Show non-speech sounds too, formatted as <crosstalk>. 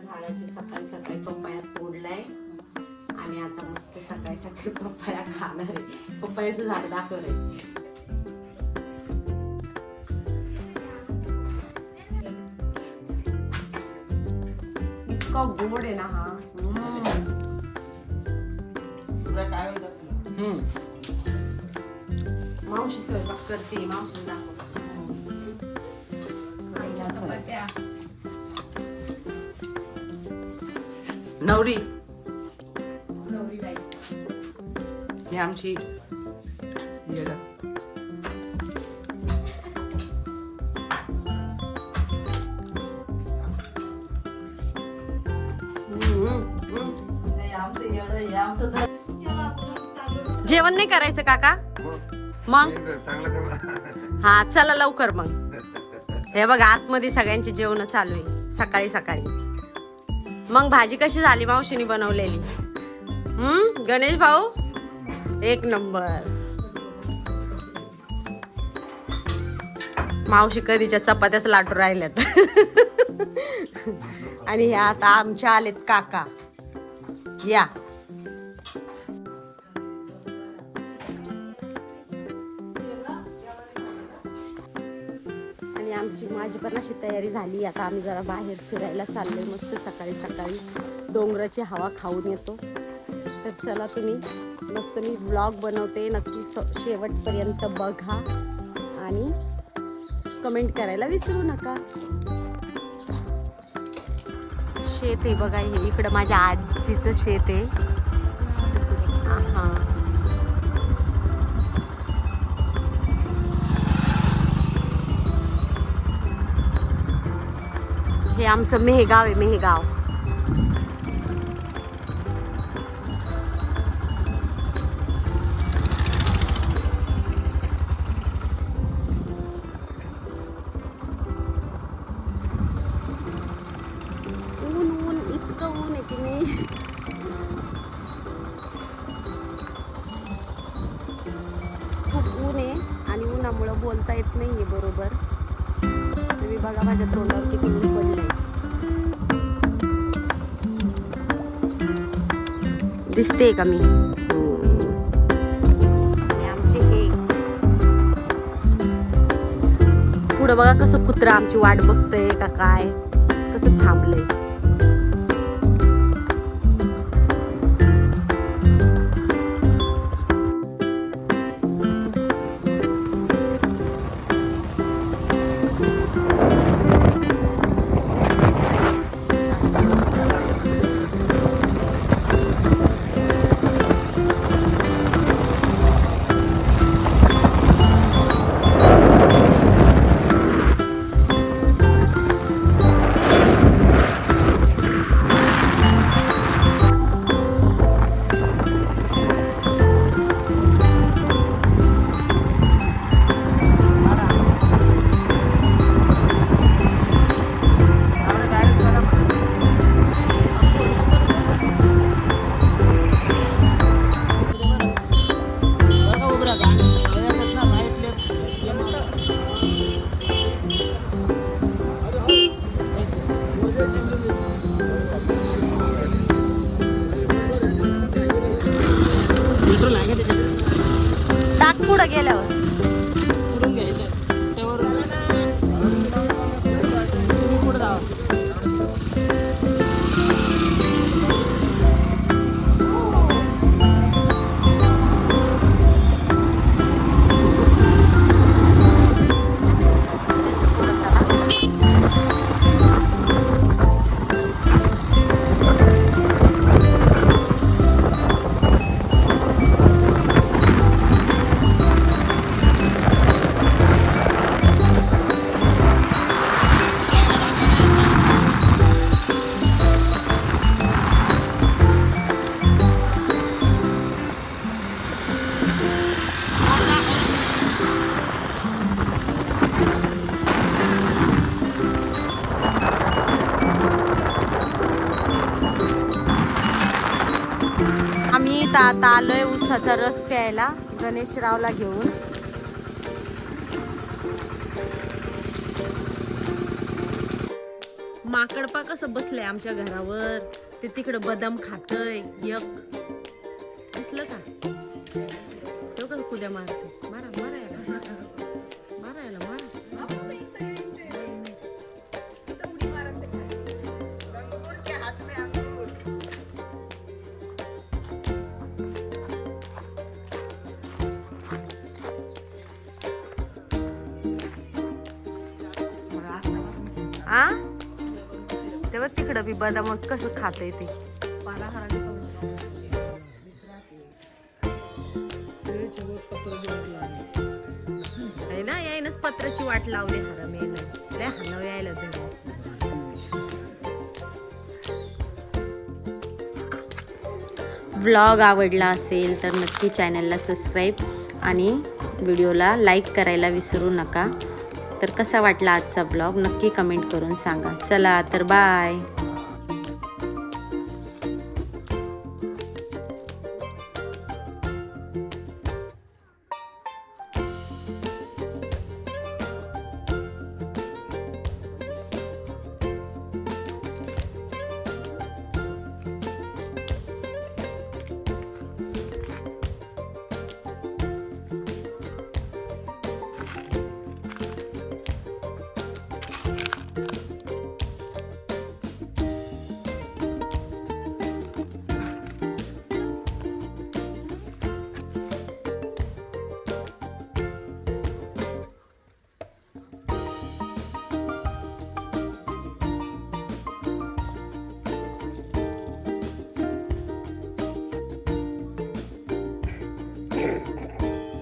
झाडाची सकाळी सकाळी पप्पाया तोडलाय आणि आता मस्त सकाळी सकाळी पप्पाया खाणार आहे पप्पायाचं झाड दाखव रे इतका गोड आहे ना हा. तुला काय म्हणतात? हम्म. मावशी स्वयंपाक करते मावशी दाखव नवरी. ही आमची येडं. हे हे. जेवण नाही करायचं काका? मग? चांगलं कर <laughs> हा चला लवकर मग. हे बघा आतमध्ये सगळ्यांची जेवण चालू आहे. सकाळी सकाळी. मग भाजी कशी झाली मावशीने बनवलेली? हम्म गणेश भाऊ? एक नंबर. मावशी कधीच्या चपात्याच लाटू राहिल्यात. <laughs> आणि हे आता आमच्या आलेत काका. या. आमची माझी पण अशी तयारी झाली. आता आम्ही जरा बाहेर फिरायला चाललोय. मस्त सकाळी सकाळी डोंगराची हवा खाऊन येतो. तर चला तुम्ही मस्त मी ब्लॉग बनवते. नक्की स- शेवटपर्यंत बघा आणि कमेंट करायला विसरू नका. शेत आहे बघा हे इकडं माझ्या आजीचं शेत आहे. हां हे आमचं मेहगाव आहे मेहगाव. ऊन ऊन इतकं ऊन आहे की मी खूप ऊन आहे आणि उन्हामुळं बोलता येत नाही आहे बरोबर. तुम्ही बघा माझ्या तोंडावर किती ऊन पडलंय. दिसते का मी? आणि आमचे हे. पुढं बघा कसं कुत्रा आमची वाट बघतंय का काय? कसं थांबलंय. नागपूर गेल्यावर. इथं आता आलोय उसाचा रस प्यायला गणेशरावला घेऊन. माकडपा कसं बसलंय आमच्या घरावर? ते तिकडं बदाम खातय यक. दिसलं का? तो का कुद्या मारतो? मारा मारा आ? तेव्हा तिकडं बी बदाम कसं खातय ते? आहे ना यायनच पत्राची वाट लावली हरम यायला लय हानव यायला धरून. ब्लॉग आवडला असेल तर नक्की चॅनलला सबस्क्राईब आणि व्हिडिओला लाईक करायला विसरू नका. तर कसा वाटला आजचा ब्लॉग? नक्की कमेंट करून सांगा. चला तर बाय.